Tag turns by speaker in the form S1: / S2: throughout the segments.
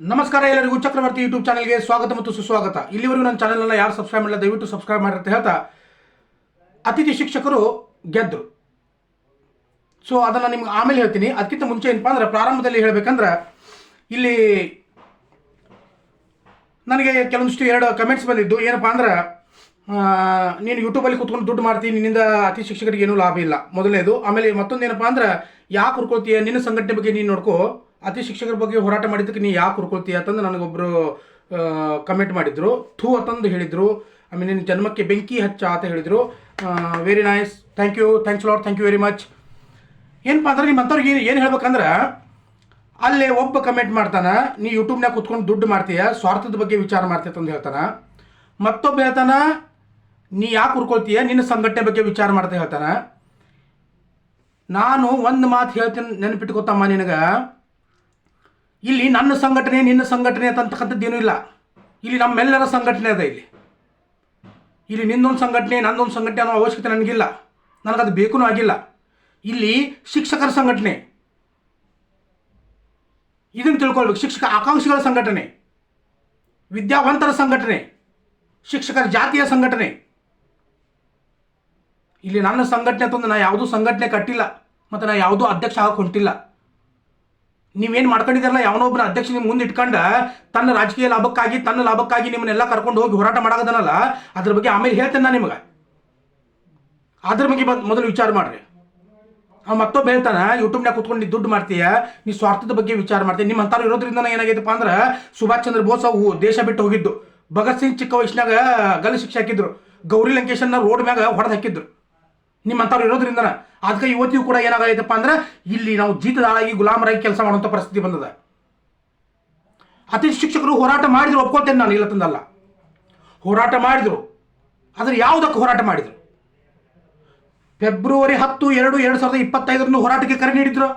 S1: ನಮಸ್ಕಾರ ಎಲ್ಲರಿಗೂ, ಚಕ್ರವರ್ತಿ ಯೂಟ್ಯೂಬ್ ಚಾನಲ್ಗೆ ಸ್ವಾಗತ ಮತ್ತು ಸುಸ್ವಾಗತ. ಇಲ್ಲಿವರೆಗೂ ನನ್ನ ಚಾನಲ್ನ ಯಾರು ಸಬ್ಸ್ಕ್ರೈಬ್ ಮಾಡಿಲ್ಲ, ದಯವಿಟ್ಟು ಸಬ್ಸ್ಕ್ರೈಬ್ ಮಾಡಿ ಅಂತ ಹೇಳ್ತಾ, ಅತಿಥಿ ಶಿಕ್ಷಕರು ಗೆದ್ದರು ಸೊ ಅದನ್ನು ನಿಮ್ಗೆ ಆಮೇಲೆ ಹೇಳ್ತೀನಿ. ಅದಕ್ಕಿಂತ ಮುಂಚೆ ಏನಪ್ಪ ಅಂದ್ರೆ, ಪ್ರಾರಂಭದಲ್ಲಿ ಹೇಳಬೇಕಂದ್ರೆ, ಇಲ್ಲಿ ನನಗೆ ಕೆಲವೊಂದಿಷ್ಟು ಎರಡು ಕಮೆಂಟ್ಸ್ ಬಂದಿದ್ದು. ಏನಪ್ಪ ಅಂದ್ರೆ ನೀನು ಯೂಟ್ಯೂಬಲ್ಲಿ ಕುತ್ಕೊಂಡು ದುಡ್ಡು ಮಾಡ್ತೀನಿ ನಿನ್ನಿಂದ ಅತಿ ಶಿಕ್ಷಕರಿಗೆ ಏನೂ ಲಾಭ ಇಲ್ಲ. ಮೊದಲನೇದು. ಆಮೇಲೆ ಮತ್ತೊಂದು ಏನಪ್ಪ ಅಂದ್ರೆ, ಯಾಕೆ ಹುರ್ಕೊಳ್ತೀಯ? ನಿನ್ನ ಸಂಘಟನೆ ಬಗ್ಗೆ ನೀನು ನೋಡ್ಕೋ. ಅತಿ ಶಿಕ್ಷಕರ ಬಗ್ಗೆ ಹೋರಾಟ ಮಾಡಿದ್ದಕ್ಕೆ ನೀ ಯಾಕೆ ಹುರ್ಕೊಳ್ತೀಯ ಅಂತಂದು ನನಗೊಬ್ಬರು ಕಮೆಂಟ್ ಮಾಡಿದ್ರು. ಥೂ ಅಂತಂದು ಹೇಳಿದರು. ಆಮೇಲೆ ನಿನ್ನ ಜನ್ಮಕ್ಕೆ ಬೆಂಕಿ ಹಚ್ಚ ಅಂತ ಹೇಳಿದರು. Very nice thank you thanks lot thank you very much ಏನಪ್ಪ ಅಂದ್ರೆ ನಿಮ್ಮಂಥವ್ರಿಗೆ ಏನು ಏನು ಹೇಳ್ಬೇಕಂದ್ರೆ, ಅಲ್ಲೇ ಒಬ್ಬ ಕಮೆಂಟ್ ಮಾಡ್ತಾನೆ, ನೀ ಯೂಟ್ಯೂಬ್ನಾಗ ಕುತ್ಕೊಂಡು ದುಡ್ಡು ಮಾಡ್ತೀಯ, ಸ್ವಾರ್ಥದ ಬಗ್ಗೆ ವಿಚಾರ ಮಾಡ್ತೀಯ ಅಂತ ಹೇಳ್ತಾನೆ. ಮತ್ತೊಬ್ಬ ಹೇಳ್ತಾನೆ, ನೀ ಯಾಕೆ ಹುರ್ಕೊಳ್ತೀಯ? ನಿನ್ನ ಸಂಘಟನೆ ಬಗ್ಗೆ ವಿಚಾರ ಮಾಡ್ತಾ ಹೇಳ್ತಾನೆ. ನಾನು ಒಂದು ಮಾತು ಹೇಳ್ತೀನಿ ನೆನಪಿಟ್ಕೊತಮ್ಮ ನಿನಗೆ. ಇಲ್ಲಿ ನನ್ನ ಸಂಘಟನೆ, ನಿನ್ನ ಸಂಘಟನೆ ಅಂತಕ್ಕಂಥದ್ದು ಏನೂ ಇಲ್ಲ. ಇಲ್ಲಿ ನಮ್ಮೆಲ್ಲರ ಸಂಘಟನೆ ಅದ ಇಲ್ಲಿ. ಇಲ್ಲಿ ನಿನ್ನೊಂದು ಸಂಘಟನೆ ನನ್ನೊಂದು ಸಂಘಟನೆ ಅನ್ನೋ ಅವಶ್ಯಕತೆ ನನಗಿಲ್ಲ. ನನಗದು ಬೇಕೂ ಆಗಿಲ್ಲ. ಇಲ್ಲಿ ಶಿಕ್ಷಕರ ಸಂಘಟನೆ. ಇದನ್ನು ತಿಳ್ಕೊಳ್ಬೇಕು. ಶಿಕ್ಷಕ ಆಕಾಂಕ್ಷಿಗಳ ಸಂಘಟನೆ. ವಿದ್ಯಾವಂತರ ಸಂಘಟನೆ. ಶಿಕ್ಷಕರ ಜಾತಿಯ ಸಂಘಟನೆ. ಇಲ್ಲಿ ನನ್ನ ಸಂಘಟನೆ ತಂದು ನಾ ಯಾವುದೂ ಸಂಘಟನೆ ಕಟ್ಟಿಲ್ಲ. ಮತ್ತು ನಾ ಯಾವುದೂ ಅಧ್ಯಕ್ಷ ಹಾಕಿ ಹೊಂಟಿಲ್ಲ ನೀವೇನು ಮಾಡ್ಕೊಂಡಿದ್ದೀರಲ್ಲ? ಯಾವನೊಬ್ಬನ ಅಧ್ಯಕ್ಷ ನಿಮ್ಮ ಮುಂದೆ ಇಟ್ಕೊಂಡ ತನ್ನ ರಾಜಕೀಯ ಲಾಭಕ್ಕಾಗಿ, ತನ್ನ ಲಾಭಕ್ಕಾಗಿ ನಿಮ್ಮನ್ನೆಲ್ಲ ಕರ್ಕೊಂಡು ಹೋಗಿ ಹೋರಾಟ ಮಾಡೋದನ್ನಲ್ಲ ಅದ್ರ ಬಗ್ಗೆ ಆಮೇಲೆ ಹೇಳ್ತೇನೆ ನಾನು ನಿಮಗೆ. ಅದ್ರ ಬಗ್ಗೆ ಬಂದು ಮೊದಲು ವಿಚಾರ ಮಾಡ್ರಿ. ಅವ ಮತ್ತೊಬ್ಬ ಹೇಳ್ತಾನ ಯೂಟ್ಯೂಬ್ನಾಗ ಕುತ್ಕೊಂಡು ದುಡ್ಡು ಮಾಡ್ತೀಯ? ನೀ ಸ್ವಾರ್ಥದ ಬಗ್ಗೆ ವಿಚಾರ ಮಾಡ್ತೀಯ? ನಿಮ್ಮ ಅಂತಾರು ಇರೋದ್ರಿಂದ ಏನಾಗೈತಪ್ಪ ಅಂದ್ರೆ, ಸುಭಾಷ್ ಚಂದ್ರ ಬೋಸ್ ಅವು ದೇಶ ಬಿಟ್ಟು ಹೋಗಿದ್ದು. ಭಗತ್ ಸಿಂಗ್ ಚಿಕ್ಕ ವಯಸ್ಸಿನಾಗ ಗಲ್ಲು ಶಿಕ್ಷೆ ಹಾಕಿದ್ರು. ಗೌರಿ ಲಂಕೇಶನ್ನ ರೋಡ್ ಮ್ಯಾಗ ಹೊಡೆದು ಹಾಕಿದ್ರು. ನಿಮ್ಮಂಥವ್ರು ಇರೋದ್ರಿಂದ ಅದಕ್ಕೆ ಇವತ್ತಿಗೂ ಕೂಡ ಏನಾಗೈತಪ್ಪ ಅಂದ್ರೆ ಇಲ್ಲಿ ನಾವು ಜೀತದಾಳಾಗಿ ಗುಲಾಮರಾಗಿ ಕೆಲಸ ಮಾಡುವಂಥ ಪರಿಸ್ಥಿತಿ ಬಂದದ. ಅತಿ ಶಿಕ್ಷಕರು ಹೋರಾಟ ಮಾಡಿದ್ರು ಒಪ್ಕೊಳ್ತೇನೆ ನಾನು, ಇಲ್ಲ ತಂದಲ್ಲ. ಹೋರಾಟ ಮಾಡಿದ್ರು, ಆದರೆ ಯಾವುದಕ್ಕೆ ಹೋರಾಟ ಮಾಡಿದ್ರು? ಫೆಬ್ರವರಿ ಹತ್ತು, ಎರಡು ಎರಡು ಸಾವಿರದ ಇಪ್ಪತ್ತೈದರನ್ನು ಹೋರಾಟಕ್ಕೆ ಕರೆ ನೀಡಿದ್ರು?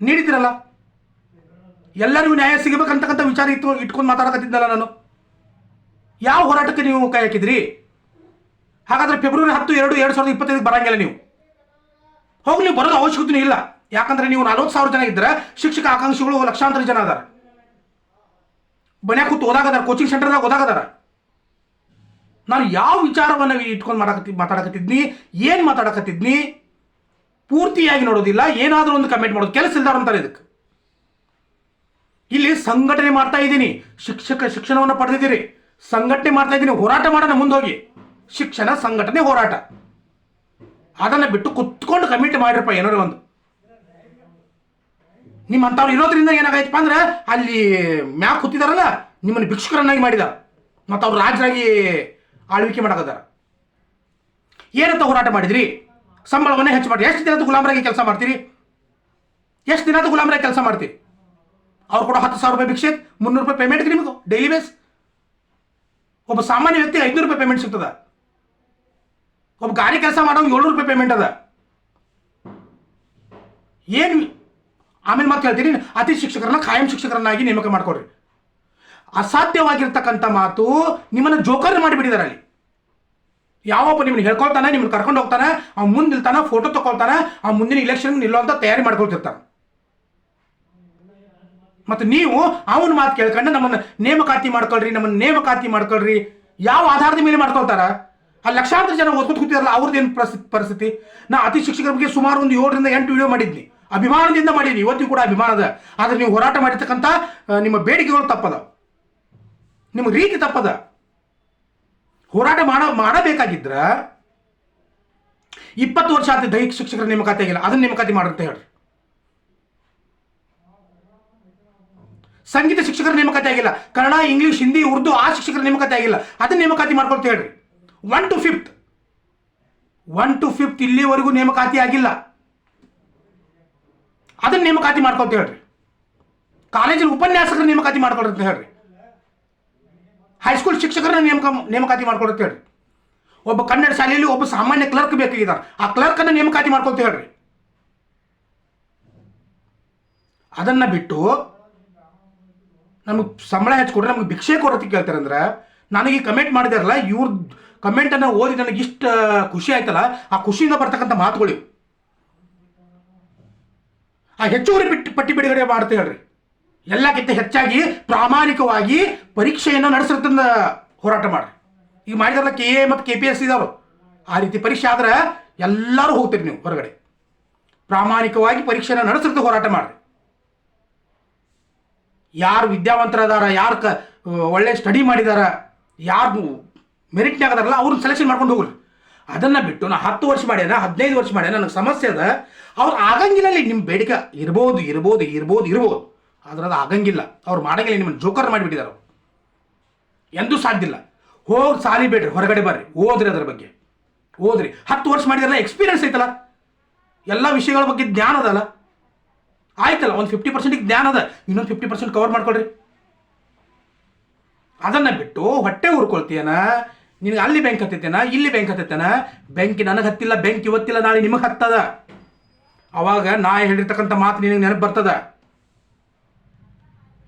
S1: ನೀಡಿದ್ರಲ್ಲ? ಎಲ್ಲರಿಗೂ ನ್ಯಾಯ ಸಿಗಬೇಕಂತಕ್ಕಂಥ ವಿಚಾರ ಇತ್ತು, ಇಟ್ಕೊಂಡು ಮಾತಾಡಕತ್ತಿದ್ದಲ್ಲ ನಾನು. ಯಾವ ಹೋರಾಟಕ್ಕೆ ನೀವು ಕೈ ಹಾಕಿದ್ರಿ? ಹಾಗಾದ್ರೆ ಫೆಬ್ರವರಿ ಹತ್ತು, ಎರಡು ಎರಡು ಸಾವಿರದ ಇಪ್ಪತ್ತೈದಕ್ಕೆ ಬರಂಗಿಲ್ಲ ನೀವು. ಹೋಗ್ಲಿ, ಬರೋದು ಅವಶ್ಯಕತೆ ಇಲ್ಲ. ಯಾಕಂದ್ರೆ ನೀವು ನಲ್ವತ್ತು ಸಾವಿರ ಜನ ಇದ್ದರೆ ಶಿಕ್ಷಕ ಆಕಾಂಕ್ಷಿಗಳು ಲಕ್ಷಾಂತರ ಜನ ಅದಾರ. ಮನ್ಯಾಗ ಕೂತು ಓದಾಗದಾರ ಕೋಚಿಂಗ್ ಸೆಂಟರ್ದಾಗ ಓದಾಗದಾರ. ನಾನು ಯಾವ ವಿಚಾರವನ್ನು ಇಟ್ಕೊಂಡು ಮಾಡಕತ್ತಿ, ಮಾತಾಡಕತ್ತಿದ್ನಿ, ಏನು ಮಾತಾಡಕತ್ತಿದ್ನಿ, ಪೂರ್ತಿಯಾಗಿ ನೋಡೋದಿಲ್ಲ, ಏನಾದರೂ ಒಂದು ಕಮೆಂಟ್ ಮಾಡೋದು, ಕೆಲಸ ಇಲ್ದಾರ ಅಂತಾರೆ ಇದಕ್ಕೆ. ಇಲ್ಲಿ ಸಂಘಟನೆ ಮಾಡ್ತಾ ಇದ್ದೀನಿ. ಶಿಕ್ಷಕ ಶಿಕ್ಷಣವನ್ನು ಪಡೆದಿದ್ದೀರಿ. ಸಂಘಟನೆ ಮಾಡ್ತಾ ಇದ್ದೀನಿ. ಹೋರಾಟ ಮಾಡೋಣ ಮುಂದೋಗಿ. ಶಿಕ್ಷಣ ಸಂಘಟನೆ ಹೋರಾಟ. ಅದನ್ನು ಬಿಟ್ಟು ಕುತ್ಕೊಂಡು ಕಮಿಟ್ ಮಾಡಿರಪ್ಪ ಏನಾರು ಒಂದು. ನಿಮ್ಮಂಥವ್ರು ಇರೋದ್ರಿಂದ ಏನಾಗೈತಪ್ಪ ಅಂದ್ರೆ, ಅಲ್ಲಿ ಮ್ಯಾಕ್ ಕೂತಿದಾರಲ್ಲ, ನಿಮ್ಮನ್ನು ಭಿಕ್ಷುಕರನ್ನಾಗಿ ಮಾಡಿದ. ಮತ್ತು ಅವ್ರು ರಾಜರಾಗಿ ಆಳ್ವಿಕೆ ಮಾಡಕತ್ತಾರ. ಏನಂತ ಹೋರಾಟ ಮಾಡಿದ್ರಿ? ಸಂಬಳವನ್ನೇ ಹೆಚ್ಚು ಮಾಡಿ ಎಷ್ಟು ದಿನದ ಗುಲಾಮರಾಗಿ ಕೆಲಸ ಮಾಡ್ತೀರಿ? ಎಷ್ಟು ದಿನದ ಗುಲಾಮರಾಗಿ ಕೆಲಸ ಮಾಡ್ತೀರಿ? ಅವ್ರು ಕೂಡ ಹತ್ತು ಸಾವಿರ ರೂಪಾಯಿ ಭಿಕ್ಷೆ ಮುನ್ನೂರು ರೂಪಾಯಿ ಪೇಮೆಂಟ್ ನಿಮಗೆ ಡೈಲಿ ಬೇಸ್ ಒಬ್ಬ ಸಾಮಾನ್ಯ ವ್ಯಕ್ತಿ ಐದುನೂರು ರೂಪಾಯಿ ಪೇಮೆಂಟ್ ಸಿಗ್ತದ. ಒಬ್ಬ ಗಾಡಿ ಕೆಲಸ ಮಾಡೋ ಏಳ್ನೂರು ರೂಪಾಯಿ ಪೇಮೆಂಟ್ ಅದ. ಏನು ಆಮೇಲೆ ಮತ್ತೆ ಹೇಳ್ತೀನಿ, ಅತಿ ಶಿಕ್ಷಕರನ್ನ ಖಾಯಂ ಶಿಕ್ಷಕರನ್ನಾಗಿ ನೇಮಕ ಮಾಡ್ಕೊಡ್ರಿ ಅಸಾಧ್ಯವಾಗಿರ್ತಕ್ಕಂಥ ಮಾತು ನಿಮ್ಮನ್ನು ಜೋಕರ್ ಮಾಡಿಬಿಟ್ಟಿದ್ದಾರೆ ಅಲ್ಲಿ. ಯಾವಪ್ಪ ನಿಮ್ಮನ್ನ ಹೇಳ್ಕೊಳ್ತಾನೆ, ನಿಮ್ಮನ್ನ ಕರ್ಕೊಂಡು ಹೋಗ್ತಾನೆ ಅವ್ನು ಮುಂದೆ ನಿಲ್ತಾನೆ ಫೋಟೋ ತಗೊಳ್ತಾನೆ ಆ ಮುಂದಿನ ಇಲೆಕ್ಷನ್ ಅಂತ ತಯಾರಿ ಮಾಡ್ಕೊಳ್ತಿರ್ತಾನೆ. ಮತ್ತು ನೀವು ಅವನ ಮಾತು ಕೇಳ್ಕೊಂಡು ನಮ್ಮನ್ನು ನೇಮಕಾತಿ ಮಾಡ್ಕೊಳ್ರಿ, ನಮ್ಮನ್ನು ನೇಮಕಾತಿ ಮಾಡ್ಕೊಳ್ರಿ. ಯಾವ ಆಧಾರದ ಮೇಲೆ ಮಾಡ್ಕೊಳ್ತಾರ? ಆ ಲಕ್ಷಾಂತರ ಜನ ಓದ್ಕೊತ ಕೂತಿರಲ್ಲ ಅವ್ರದ್ದೇನು ಪರಿಸ್ಥಿತಿ ಪರಿಸ್ಥಿತಿ? ನಾ ಅತಿ ಶಿಕ್ಷಕರ ಬಗ್ಗೆ ಸುಮಾರು ಒಂದು ಏಳರಿಂದ ಎಂಟು ವಿಡಿಯೋ ಮಾಡಿದ್ನಿ. ಅಭಿಮಾನದಿಂದ ಮಾಡಿದ್ನಿ ಇವತ್ತಿಗೂ ಕೂಡ ಅಭಿಮಾನದ. ಆದರೆ ನೀವು ಹೋರಾಟ ಮಾಡಿರ್ತಕ್ಕಂಥ ನಿಮ್ಮ ಬೇಡಿಕೆಗಳು ತಪ್ಪದ. ನಿಮ್ಮ ರೀತಿ ತಪ್ಪದ. ಹೋರಾಟ ಮಾಡ, ಮಾಡಬೇಕಾಗಿದ್ರ ಇಪ್ಪತ್ತು ವರ್ಷ ಆದ ದೈಹಿಕ ಶಿಕ್ಷಕರ ನೇಮಕಾತಿ ಆಗಿಲ್ಲ. ಅದನ್ನ ನೇಮಕಾತಿ ಮಾಡಿರುತ್ತೆ ಹೇಳ್ರಿ. ಸಂಗೀತ ಶಿಕ್ಷಕರ ನೇಮಕಾತಿ ಆಗಿಲ್ಲ. ಕನ್ನಡ, ಇಂಗ್ಲಿಷ್, ಹಿಂದಿ, ಉರ್ದು ಆ ಶಿಕ್ಷಕರ ನೇಮಕಾತಿ ಆಗಿಲ್ಲ. ಅದನ್ನ ನೇಮಕಾತಿ ಮಾಡ್ಕೊಳ್ತ ಹೇಳ್ರಿ. One to fifth one to fifth ಇಲ್ಲಿವರೆಗೂ ನೇಮಕಾತಿ ಆಗಿಲ್ಲ. ಅದನ್ನ ನೇಮಕಾತಿ ಮಾಡ್ಕೊಳ್ತ ಹೇಳ್ರಿ. ಕಾಲೇಜಿನ ಉಪನ್ಯಾಸಕರ ನೇಮಕಾತಿ ಮಾಡ್ಕೊಳ್ರಿ ಅಂತ ಹೇಳ್ರಿ. ಹೈಸ್ಕೂಲ್ ಶಿಕ್ಷಕರನ್ನ ನೇಮಕ, ನೇಮಕಾತಿ ಮಾಡ್ಕೊಡುತ್ತೆ ಹೇಳ್ರಿ. ಒಬ್ಬ ಕನ್ನಡ ಶಾಲೆಯಲ್ಲಿ ಒಬ್ಬ ಸಾಮಾನ್ಯ ಕ್ಲರ್ಕ್ ಬೇಕಾಗಿದ್ದಾರೆ ಆ ಕ್ಲರ್ಕನ್ನು ನೇಮಕಾತಿ ಮಾಡ್ಕೊಳ್ತೀವಿ ಹೇಳ್ರಿ. ಅದನ್ನ ಬಿಟ್ಟು ನಮಗೆ ಸಂಬಳ ಹೆಚ್ಚು ಕೊಡ್ರೆ ನಮಗೆ ಭಿಕ್ಷೆ ಕೊಡೋದಕ್ಕೆ ಕೇಳ್ತಾರೆ ಅಂದ್ರೆ ನನಗೆ ಕಮೆಂಟ್ ಮಾಡಿದಾರಲ್ಲ ಇವ್ರ ಕಮೆಂಟನ್ನು ಓದಿ ನನಗೆ ಇಷ್ಟು, ಖುಷಿ ಆಯ್ತಲ್ಲ, ಆ ಖುಷಿಯಿಂದ ಬರ್ತಕ್ಕಂಥ ಮಾತುಗಳು ಆ ಹೆಚ್ಚುವರಿ ಬಿಟ್ಟು ಪಟ್ಟಿ ಬಿಡುಗಡೆ ಮಾಡ್ತಾ ಹೇಳ್ರಿ. ಎಲ್ಲಕ್ಕಿಂತ ಹೆಚ್ಚಾಗಿ ಪ್ರಾಮಾಣಿಕವಾಗಿ ಪರೀಕ್ಷೆಯನ್ನು ನಡೆಸಿರ್ತಂದ ಹೋರಾಟ ಮಾಡ್ರಿ. ಈಗ ಮಾಡಿದಾರಲ್ಲ ಕೆ ಎ ಮತ್ತು ಕೆ ಪಿ ಎಸ್ ಇದಾವೆ ಆ ರೀತಿ ಪರೀಕ್ಷೆ ಆದ್ರೆ ಎಲ್ಲರೂ ಹೋಗ್ತೀರಿ ನೀವು ಹೊರಗಡೆ. ಪ್ರಾಮಾಣಿಕವಾಗಿ ಪರೀಕ್ಷೆನ ನಡೆಸಿರ್ತ ಹೋರಾಟ ಮಾಡ್ರಿ. ಯಾರು ವಿದ್ಯಾವಂತರದಾರ, ಯಾರು ಕ, ಒಳ್ಳೆ ಸ್ಟಡಿ ಮಾಡಿದಾರ, ಯಾರು ಮೆರಿಟ್ನಾಗ ಅದಾರಲ್ಲ ಅವ್ರನ್ನ ಸೆಲೆಕ್ಷನ್ ಮಾಡ್ಕೊಂಡು ಹೋಗ್ರಿ ಅದನ್ನ ಬಿಟ್ಟು ನಾ ಹತ್ತು ವರ್ಷ ಮಾಡ್ಯಾನ, ಹದಿನೈದು ವರ್ಷ ಮಾಡ್ಯಾನ, ನನಗೆ ಸಮಸ್ಯೆ ಅದ. ಅವ್ರು ಆಗಂಗಿಲ್ಲ ನಿಮ್ಮ ಬೇಡಿಕೆ ಇರ್ಬೋದು ಇರ್ಬೋದು ಇರ್ಬೋದು ಇರ್ಬೋದು. ಆದ್ರೆ ಅದು ಆಗಂಗಿಲ್ಲ. ಅವ್ರು ಮಾಡಂಗಿಲ್ಲ, ನಿಮ್ಮನ್ನು ಜೋಕರ್ ಮಾಡಿಬಿಟ್ಟಿದ್ದಾರೆ ಎಂದು ಎಂದೂ ಸಾಧ್ಯ ಇಲ್ಲ. ಹೋಗಿ ಸಾಲಿ ಬೇಡ್ರಿ, ಹೊರಗಡೆ ಬರ್ರಿ, ಓದ್ರಿ ಅದ್ರ ಬಗ್ಗೆ. ಓದ್ರಿ. ಹತ್ತು ವರ್ಷ ಮಾಡಿದಾರಲ್ಲ ಎಕ್ಸ್ಪೀರಿಯನ್ಸ್ ಐತಲ್ಲ. ಎಲ್ಲ ವಿಷಯಗಳ ಬಗ್ಗೆ ಜ್ಞಾನ ಅದಲ್ಲ. ಆಯ್ತಲ್ಲ, ಒಂದು ಫಿಫ್ಟಿ ಪರ್ಸೆಂಟಿಗೆ ಜ್ಞಾನ ಅದ. ಇನ್ನೊಂದು ಫಿಫ್ಟಿ ಪರ್ಸೆಂಟ್ ಕವರ್ ಮಾಡ್ಕೊಳ್ರಿ. ಅದನ್ನ ಬಿಟ್ಟು ಹೊಟ್ಟೆ ಉರ್ಕೊಳ್ತೀಯನ ನಿನಗೆ ಅಲ್ಲಿ ಬ್ಯಾಂಕ್ ಹತ್ತೈತೇನ? ಇಲ್ಲಿ ಬ್ಯಾಂಕ್ ಹತ್ತೈತೇನ? ಬ್ಯಾಂಕ್ ನನಗೆ ಹತ್ತಿಲ್ಲ ಬ್ಯಾಂಕ್ ಇವತ್ತಿಲ್ಲ, ನಾಳೆ ನಿಮಗೆ ಹತ್ತದ. ಅವಾಗ ನಾ ಹೇಳಿರ್ತಕ್ಕಂಥ ಮಾತು ನಿನಗೆ ನೆನಪು ಬರ್ತದ.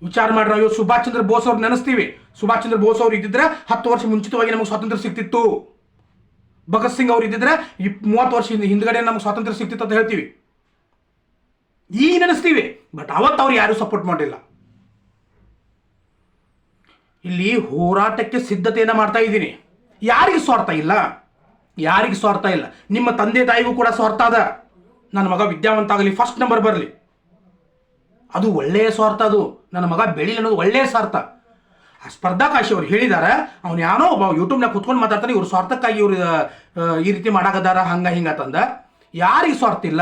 S1: ವಿಚಾರ ಮಾಡ್ರಿ ನಾವು ಇವತ್ತು ಸುಭಾಷ್ ಚಂದ್ರ ಬೋಸ್ ಅವ್ರು ನೆನೆಸ್ತೀವಿ. ಸುಭಾಷ್ ಚಂದ್ರ ಬೋಸ್ ಅವ್ರು ಇದ್ದಿದ್ರೆ ಹತ್ತು ವರ್ಷ ಮುಂಚಿತವಾಗಿ ನಮಗೆ ಸ್ವಾತಂತ್ರ್ಯ ಸಿಗ್ತಿತ್ತು. ಭಗತ್ ಸಿಂಗ್ ಅವ್ರು ಇದ್ದಿದ್ರೆ ಇಪ್ ಮೂವತ್ತು ವರ್ಷ ಹಿಂದೆ, ಹಿಂದ್ಗಡೆ ನಮಗೆ ಸ್ವಾತಂತ್ರ್ಯ ಸಿಗ್ತಿತ್ತು ಅಂತ ಹೇಳ್ತೀವಿ. ಈಗ ನೆನೆಸ್ತೀವಿ. ಬಟ್ ಅವತ್ತು ಅವ್ರು ಯಾರು ಸಪೋರ್ಟ್ ಮಾಡಿಲ್ಲ. ಇಲ್ಲಿ ಹೋರಾಟಕ್ಕೆ ಸಿದ್ಧತೆಯನ್ನು ಮಾಡ್ತಾ ಇದ್ದೀನಿ. ಯಾರಿಗೆ ಸ್ವಾರ್ಥ ಇಲ್ಲ? ಯಾರಿಗೆ ಸ್ವಾರ್ಥ ಇಲ್ಲ? ನಿಮ್ಮ ತಂದೆ ತಾಯಿಗೂ ಕೂಡ ಸ್ವಾರ್ಥ ಅದ. ನನ್ನ ಮಗ ವಿದ್ಯಾವಂತ ಆಗಲಿ ಫಸ್ಟ್ ನಂಬರ್ ಬರಲಿ. ಅದು ಒಳ್ಳೆಯ ಸ್ವಾರ್ಥ ಅದು. ನನ್ನ ಮಗ ಬೆಳಿಲಿ ಅನ್ನೋದು ಒಳ್ಳೆಯ ಸ್ವಾರ್ಥ. ಆ ಸ್ಪರ್ಧಾಕಾಶಿ ಅವ್ರು ಹೇಳಿದಾರೆ, ಅವ್ನು ಯಾರೋ ಒಬ್ಬ ಯೂಟ್ಯೂಬ್ನಾಗ ಕುತ್ಕೊಂಡು ಮಾತಾಡ್ತಾನೆ, ಇವ್ರು ಸ್ವಾರ್ಥಕ್ಕಾಗಿ ಇವ್ರು ಈ ರೀತಿ ಮಾಡಾಕದಾರ ಹಂಗ ಹಿಂಗ ತಂದ. ಯಾರಿಗೆ ಸ್ವಾರ್ಥ ಇಲ್ಲ?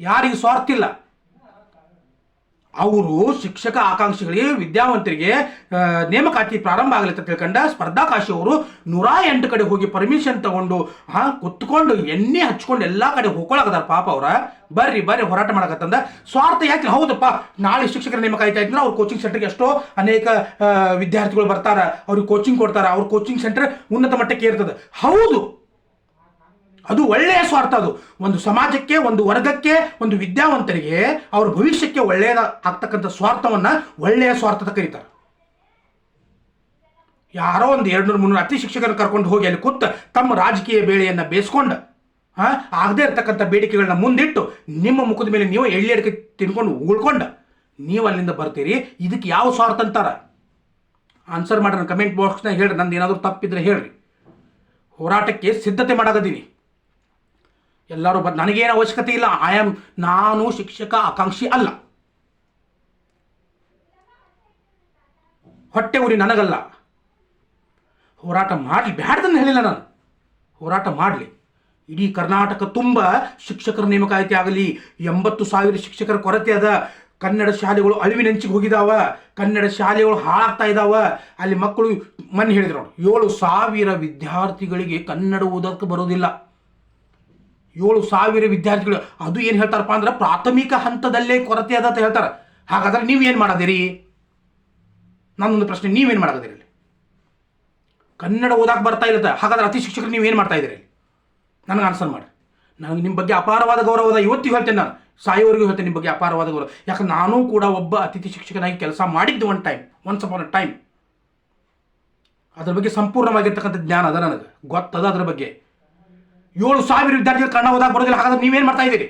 S1: ಯಾರಿಗೆ ಸ್ವಾರ್ಥ ಇಲ್ಲ? ಅವರು ಶಿಕ್ಷಕ ಆಕಾಂಕ್ಷಿಗಳಿಗೆ, ವಿದ್ಯಾವಂತರಿಗೆ ನೇಮಕಾತಿ ಪ್ರಾರಂಭ ಆಗಲಿ ಅಂತ ತಿಳ್ಕೊಂಡ ಸ್ಪರ್ಧಾಕಾಶಿ ಅವರು ನೂರ ಎಂಟು ಕಡೆ ಹೋಗಿ ಪರ್ಮಿಷನ್ ತಗೊಂಡು, ಹಾ, ಕುತ್ಕೊಂಡು ಎಣ್ಣೆ ಹಚ್ಕೊಂಡು ಎಲ್ಲಾ ಕಡೆ ಹೋಗ್ಕೊಳಕದಾರ ಪಾಪ ಅವ್ರ. ಬರ್ರಿ ಬರ್ರಿ, ಹೋರಾಟ ಮಾಡಕತ್ತಂದ. ಸ್ವಾರ್ಥ ಯಾಕೆ ಹೌದಪ್ಪ. ನಾಳೆ ಶಿಕ್ಷಕರ ನೇಮಕ ಆಯ್ತಾ ಅವ್ರ ಕೋಚಿಂಗ್ ಸೆಂಟರ್ಗೆ ಎಷ್ಟೋ ಅನೇಕ ವಿದ್ಯಾರ್ಥಿಗಳು ಬರ್ತಾರ. ಅವ್ರಿಗೆ ಕೋಚಿಂಗ್ ಕೊಡ್ತಾರ. ಅವ್ರ ಕೋಚಿಂಗ್ ಸೆಂಟರ್ ಉನ್ನತ ಮಟ್ಟಕ್ಕೆ ಇರ್ತದೆ ಹೌದು. ಅದು ಒಳ್ಳೆಯ ಸ್ವಾರ್ಥ ಅದು. ಒಂದು ಸಮಾಜಕ್ಕೆ, ಒಂದು ವರ್ಗಕ್ಕೆ, ಒಂದು ವಿದ್ಯಾವಂತರಿಗೆ ಅವ್ರ ಭವಿಷ್ಯಕ್ಕೆ ಒಳ್ಳೆಯದ ಆಗ್ತಕ್ಕಂಥ ಸ್ವಾರ್ಥವನ್ನ ಒಳ್ಳೆಯ ಸ್ವಾರ್ಥ ಅಂತ ಕರೀತಾರೆ. ಯಾರೋ ಒಂದು ಎರಡು ನೂರು ಮುನ್ನೂರು ಅತಿ ಶಿಕ್ಷಕರನ್ನ ಕರ್ಕೊಂಡು ಹೋಗಿ ಅಲ್ಲಿ ಕೂತು ತಮ್ಮ ರಾಜಕೀಯ ಬೇಳೆಯನ್ನು ಬೇಸ್ಕೊಂಡು ಹಾಂ ಆಗದೇ ಇರತಕ್ಕಂಥ ಬೇಡಿಕೆಗಳನ್ನ ಮುಂದಿಟ್ಟು ನಿಮ್ಮ ಮುಖದ ಮೇಲೆ ನೀವು ಎಳ್ಳಿ ಅಡಿಕೆ ತಿನ್ಕೊಂಡು ಉಳ್ಕೊಂಡು ನೀವು ಅಲ್ಲಿಂದ ಬರ್ತೀರಿ. ಇದಕ್ಕೆ ಯಾವ ಸ್ವಾರ್ಥ ಅಂತಾರ? ಆನ್ಸರ್ ಮಾಡ್ರಿ ಕಮೆಂಟ್ ಬಾಕ್ಸ್ನಾಗ ಹೇಳ್ರಿ. ನಂದು ಏನಾದರೂ ತಪ್ಪಿದ್ರೆ ಹೇಳ್ರಿ. ಹೋರಾಟಕ್ಕೆ ಸಿದ್ಧತೆ ಮಾಡಾಕತ್ತೀನಿ ಎಲ್ಲರೂ ಬಂದು ನನಗೇನು ಅವಶ್ಯಕತೆ ಇಲ್ಲ. ಐ ಆಮ್ ನಾನು ಶಿಕ್ಷಕ, ಆಕಾಂಕ್ಷಿ ಅಲ್ಲ. ಹೊಟ್ಟೆ ಉರಿ ನನಗಲ್ಲ. ಹೋರಾಟ ಮಾಡಲಿ. ಬ್ಯಾಡ್ದನ್ನು ಹೇಳಿಲ್ಲ ನಾನು. ಹೋರಾಟ ಮಾಡಲಿ. ಇಡೀ ಕರ್ನಾಟಕ ತುಂಬ ಶಿಕ್ಷಕರ ನೇಮಕಾತಿ ಆಗಲಿ. ಎಂಬತ್ತು ಸಾವಿರ ಶಿಕ್ಷಕರ ಕೊರತೆ ಅದ. ಕನ್ನಡ ಶಾಲೆಗಳು ಅಳಿವಿನಂಚಿಗೆ ಹೋಗಿದಾವ. ಕನ್ನಡ ಶಾಲೆಗಳು ಹಾಳಾಗ್ತಾ ಇದಾವ. ಅಲ್ಲಿ ಮಕ್ಕಳು ಮನೆ ಹೇಳಿದ್ರು ಏಳು ಸಾವಿರ ವಿದ್ಯಾರ್ಥಿಗಳಿಗೆ ಕನ್ನಡ ಓದೋಕ್ಕೆ ಬರೋದಿಲ್ಲ. ಏಳು ಸಾವಿರ ವಿದ್ಯಾರ್ಥಿಗಳು. ಅದು ಏನು ಹೇಳ್ತಾರಪ್ಪ ಅಂದ್ರೆ ಪ್ರಾಥಮಿಕ ಹಂತದಲ್ಲೇ ಕೊರತೆ ಅದ ಅಂತ ಹೇಳ್ತಾರೆ. ಹಾಗಾದ್ರೆ ನೀವು ಏನು ಮಾಡದಿರಿ? ನನ್ನೊಂದು ಪ್ರಶ್ನೆ ನೀವೇನು ಮಾಡೋದಿರಿ ಇಲ್ಲಿ? ಕನ್ನಡ ಓದಕ್ಕೆ ಬರ್ತಾ ಇಲ್ಲ ಹಾಗಾದ್ರೆ ಅತಿ ಶಿಕ್ಷಕರು ನೀವೇನು ಮಾಡ್ತಾ ಇದ್ದೀರಿ ನನಗೆ ಆನ್ಸರ್ ಮಾಡಿ ನನಗೆ ನಿಮ್ಮ ಬಗ್ಗೆ ಅಪಾರವಾದ ಗೌರವದ ಇವತ್ತಿಗೂ ಹೇಳ್ತೇನೆ ನಾನು. ಸಾಯೋವರೆಗೂ ಹೇಳ್ತೇನೆ ನಿಮ್ಮ ಬಗ್ಗೆ ಅಪಾರವಾದ ಗೌರವ. ಯಾಕಂದ್ರೆ ನಾನು ಕೂಡ ಒಬ್ಬ ಅತಿಥಿ ಶಿಕ್ಷಕನಾಗಿ ಕೆಲಸ ಮಾಡಿದ್ದು one time once upon a time ಅದ್ರ ಬಗ್ಗೆ ಸಂಪೂರ್ಣವಾಗಿರ್ತಕ್ಕಂಥ ಜ್ಞಾನ ಅದ ನನಗೆ. ಗೊತ್ತದ ಅದ್ರ ಬಗ್ಗೆ. ಏಳು ಸಾವಿರ ವಿದ್ಯಾರ್ಥಿಗಳು ಕನ್ನಡ ಓದಾಗ ಬರೋದಿಲ್ಲ. ಹಾಗಾದ್ರೆ ನೀವೇನು ಮಾಡ್ತಾ ಇದ್ದೀರಿ?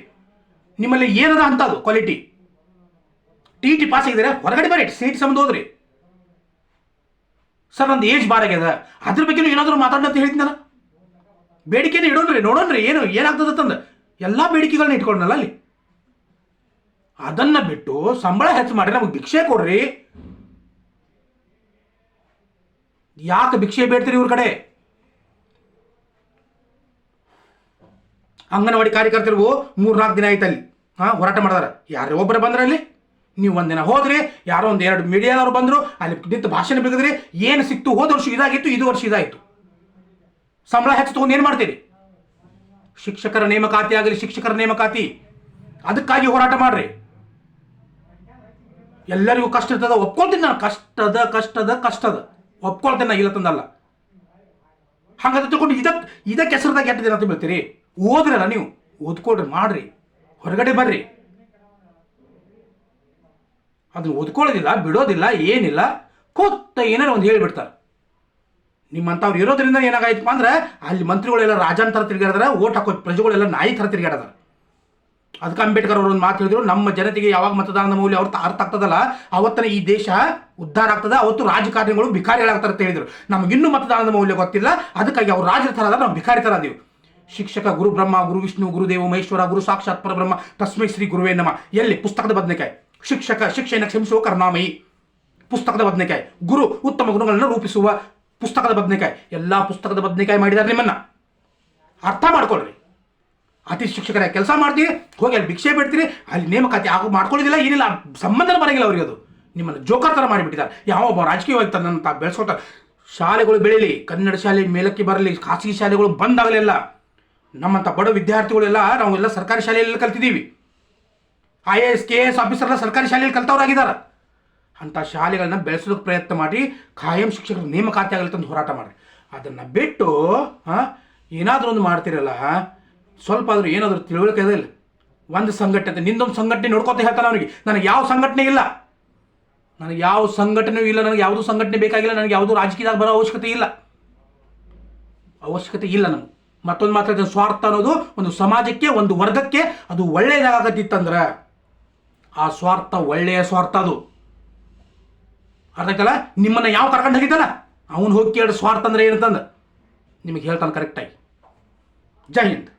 S1: ನಿಮ್ಮಲ್ಲಿ ಏನದ ಅಂತದು ಕ್ವಾಲಿಟಿ ಟಿ ಟಿ ಪಾಸ್ ಆಗಿದ್ರೆ ಹೊರಗಡೆ ಬರೀ ಸೀಟ್ ಸಂಬಂಧ ಹೋದ್ರಿ. ಸರ್, ನಂದು ಏಜ್ ಬಾರಾಗ್ಯದ ಅದ್ರ ಬಗ್ಗೆ ಏನಾದರೂ ಮಾತಾಡೋಣ ಹೇಳ್ತೀನಲ್ಲ? ಬೇಡಿಕೆನ ಇಡೋಣ್ರಿ, ನೋಡೋಣ್ರಿ, ಏನು, ಏನಾಗ್ತದ ತಂದು. ಎಲ್ಲ ಬೇಡಿಕೆಗಳನ್ನ ಇಟ್ಕೊಂಡಲ್ಲ ಅಲ್ಲಿ. ಅದನ್ನ ಬಿಟ್ಟು ಸಂಬಳ ಹೆಚ್ಚು ಮಾಡಿ ನಮಗೆ ಭಿಕ್ಷೆ ಕೊಡ್ರಿ. ಯಾಕೆ ಭಿಕ್ಷೆ ಬೇಡ್ತೀರಿ ಇವ್ರ ಕಡೆ? ಅಂಗನವಾಡಿ ಕಾರ್ಯಕರ್ತರಿಗೂ ಮೂರ್ನಾಲ್ಕು ದಿನ ಆಯ್ತು ಅಲ್ಲಿ ಹಾಂ, ಹೋರಾಟ ಮಾಡಿದಾರ. ಯಾರೇ ಒಬ್ಬರು ಬಂದ್ರೆ ಅಲ್ಲಿ? ನೀವು ಒಂದಿನ ಹೋದ್ರಿ, ಯಾರೋ ಒಂದು ಎರಡು ಮೀಡಿಯಾದವ್ರು ಬಂದರು, ಅಲ್ಲಿ ನಿಂತು ಭಾಷಣ ಬಿಗಿದ್ರಿ ಏನು ಸಿಕ್ತು? ಹೋದ ವರ್ಷ ಇದಾಗಿತ್ತು, ಇದು ವರ್ಷ ಇದಾಯಿತು. ಸಂಬಳ ಹೆಚ್ಚು ತೊಗೊಂಡು ಏನು ಮಾಡ್ತೀರಿ? ಶಿಕ್ಷಕರ ನೇಮಕಾತಿ ಆಗಲಿ, ಶಿಕ್ಷಕರ ನೇಮಕಾತಿ. ಅದಕ್ಕಾಗಿ ಹೋರಾಟ ಮಾಡ್ರಿ. ಎಲ್ಲರಿಗೂ ಕಷ್ಟ ಇರ್ತದ, ಒಪ್ಕೊಳ್ತೀನಿ ನಾನು. ಕಷ್ಟದ ಕಷ್ಟದ ಕಷ್ಟದ. ಒಪ್ಕೊಳ್ತೀನಿ ಇಲ್ಲ ತಂದಲ್ಲ. ಹಂಗಂತ ತಿಳ್ಕೊಂಡು ಇದಕ್ಕೆ ಇದಕ್ಕೆ ಹೆಸರದಾಗ ಎಷ್ಟು ದಿನ ಅಂತ ಬೀಳ್ತೀರಿ? ಓದ್ರಲ್ಲ ನೀವು? ಓದ್ಕೊಳ್ರಿ, ಮಾಡ್ರಿ. ಹೊರಗಡೆ ಬರ್ರಿ. ಅದನ್ನ ಓದ್ಕೊಳ್ಳೋದಿಲ್ಲ, ಬಿಡೋದಿಲ್ಲ, ಏನಿಲ್ಲ. ಕೊತ್ತ ಏನಾರು ಒಂದು ಹೇಳಿಬಿಡ್ತಾರೆ. ನಿಮ್ಮಂಥವ್ರು ಇರೋದ್ರಿಂದ ಏನಾಗಾಯ್ತಪ್ಪ ಅಂದ್ರೆ, ಅಲ್ಲಿ ಮಂತ್ರಿಗಳೆಲ್ಲ ರಾಜನ್ ಥರ ತಿರುಗಾಡಿದಾರೆ ಓಟ್ ಹಾಕೋ ಪ್ರಜೆಗಳೆಲ್ಲ ನಾಯಿ ಥರ ತಿರುಗಾಡಿದಾರೆ ಅದಕ್ಕೆ ಅಂಬೇಡ್ಕರ್ ಅವರು ಒಂದು ಮಾತು ಹೇಳಿದ್ರು, ನಮ್ಮ ಜನತೆಗೆ ಯಾವಾಗ ಮತದಾನದ ಮೌಲ್ಯ ಅವ್ರ ಅರ್ಥ ಆಗ್ತದಲ್ಲ, ಅವತ್ತನ ಈ ದೇಶ ಉದ್ಧಾರ ಆಗ್ತದೆ, ಅವತ್ತು ರಾಜಕಾರಣಿಗಳು ಭಿಕಾರಿಗಳಾಗ್ತಾರೆ ಅಂತ ಹೇಳಿದ್ರು. ನಮಗಿನ್ನೂ ಮತದಾನದ ಮೌಲ್ಯ ಗೊತ್ತಿಲ್ಲ, ಅದಕ್ಕಾಗಿ ಅವ್ರು ರಾಜರ ಥರ ಆದ್ರೆ ನಾವು ಭಿಕಾರಿ ಥರ ಅದೀವಿ. ಶಿಕ್ಷಕ ಗುರು ಬ್ರಹ್ಮ, ಗುರು ವಿಷ್ಣು ಗುರುದೇವ ಮಹೇಶ್ವರ, ಗುರು ಸಾಕ್ಷಾತ್ ಪರಬ್ರಹ್ಮ, ತಸ್ಮೈ ಶ್ರೀ ಗುರುವೇ ನಮ. ಎಲ್ಲಿ? ಪುಸ್ತಕದ ಬದನೆಕಾಯಿ. ಶಿಕ್ಷಕ ಶಿಕ್ಷೆಯನ್ನು ಕ್ಷಮಿಸುವ ಕರ್ಣಾಮಯಿ. ಪುಸ್ತಕದ ಬದನೆಕಾಯಿ. ಗುರು ಉತ್ತಮ ಗುಣಗಳನ್ನು ರೂಪಿಸುವ ಪುಸ್ತಕದ ಬದನೆಕಾಯಿ. ಎಲ್ಲ ಪುಸ್ತಕದ ಬದನೆಕಾಯಿ ಮಾಡಿದಾರೆ ನಿಮ್ಮನ್ನ. ಅರ್ಥ ಮಾಡ್ಕೊಳ್ರಿ. ಅತಿ ಶಿಕ್ಷಕರ ಕೆಲಸ ಮಾಡ್ತೀರಿ, ಹೋಗಿ ಅಲ್ಲಿ ಭಿಕ್ಷೆ ಬಿಡ್ತೀರಿ, ಅಲ್ಲಿ ನೇಮಕಾತಿ ಆಗೋ ಮಾಡ್ಕೊಳ್ಳೋದಿಲ್ಲ, ಏನಿಲ್ಲ, ಸಂಬಂಧನ ಬರಂಗಿಲ್ಲ ಅವ್ರಿಗೆ ಅದು. ನಿಮ್ಮನ್ನು ಜೋಕರ್ ಥರ ಮಾಡಿಬಿಟ್ಟಿದ್ದಾರೆ. ಯಾವ ಒಬ್ಬ ರಾಜಕೀಯವಾಗಿ ತನ್ನಂತ ಬೆಳೆಸ್ಕೊಳ್ತಾರೆ. ಶಾಲೆಗಳು ಬೆಳೀಲಿ, ಕನ್ನಡ ಶಾಲೆ ಮೇಲಕ್ಕೆ ಬರಲಿ, ಖಾಸಗಿ ಶಾಲೆಗಳು ಬಂದಾಗಲಿಲ್ಲ ನಮ್ಮಂಥ ಬಡ ವಿದ್ಯಾರ್ಥಿಗಳೆಲ್ಲ ನಾವೆಲ್ಲ ಸರ್ಕಾರಿ ಶಾಲೆಯಲ್ಲಿ ಕಲ್ತಿದ್ದೀವಿ. I A S K A S ಆಫೀಸರ್ನ ಸರ್ಕಾರಿ ಶಾಲೆಯಲ್ಲಿ ಕಲ್ತವ್ರಾಗಿದ್ದಾರೆ. ಅಂಥ ಶಾಲೆಗಳನ್ನ ಬೆಳೆಸೋದಕ್ಕೆ ಪ್ರಯತ್ನ ಮಾಡಿ ಖಾಯಂ ಶಿಕ್ಷಕರ ನೇಮಕಾತಿ ಆಗಲಿ ತಂದು ಹೋರಾಟ ಮಾಡಿರಿ. ಅದನ್ನು ಬಿಟ್ಟು ಏನಾದರೂ ಒಂದು ಮಾಡ್ತಿರಲ್ಲ, ಸ್ವಲ್ಪ ಆದರೂ ಏನಾದರೂ ತಿಳುವಳಿಕೆ ಇಲ್ಲ. ಒಂದು ಸಂಘಟನೆ, ನಿಂದೊಂದು ಸಂಘಟನೆ ನೋಡ್ಕೊತ ಹೇಳ್ತಾನೆ ಅವನಿಗೆ. ನನಗೆ ಯಾವ ಸಂಘಟನೆ ಇಲ್ಲ. ನನಗೆ ಯಾವ ಸಂಘಟನೆಯೂ ಇಲ್ಲ, ನನಗೆ ಯಾವುದೂ ಸಂಘಟನೆ ಬೇಕಾಗಿಲ್ಲ, ನನಗೆ ಯಾವುದೂ ರಾಜಕೀಯದಾಗ ಬರೋ ಅವಶ್ಯಕತೆ ಇಲ್ಲ. ಅವಶ್ಯಕತೆ ಇಲ್ಲ ನಮ್ಗೆ. ಮತ್ತೊಂದು ಮಾತ್ರ ಸ್ವಾರ್ಥ ಅನ್ನೋದು ಒಂದು ಸಮಾಜಕ್ಕೆ, ಒಂದು ವರ್ಗಕ್ಕೆ ಅದು ಒಳ್ಳೆಯದಾಗತ್ತಿತ್ತಂದ್ರೆ ಆ ಸ್ವಾರ್ಥ ಒಳ್ಳೆಯ ಸ್ವಾರ್ಥ ಅದು. ಅರ್ಥ ಆಯ್ತಲ್ಲ? ನಿಮ್ಮನ್ನ ಯಾವ ಕರ್ಕೊಂಡು ಹೋಗಿದ್ದಲ್ಲ ಅವನು ಹೋಗಿ ಕೇಳಿ ಸ್ವಾರ್ಥ ಅಂದ್ರೆ ಏನಂತಂದು ನಿಮಗೆ ಹೇಳ್ತಾನೆ ಕರೆಕ್ಟಾಗಿ ಜೈ ಹಿಂದ್.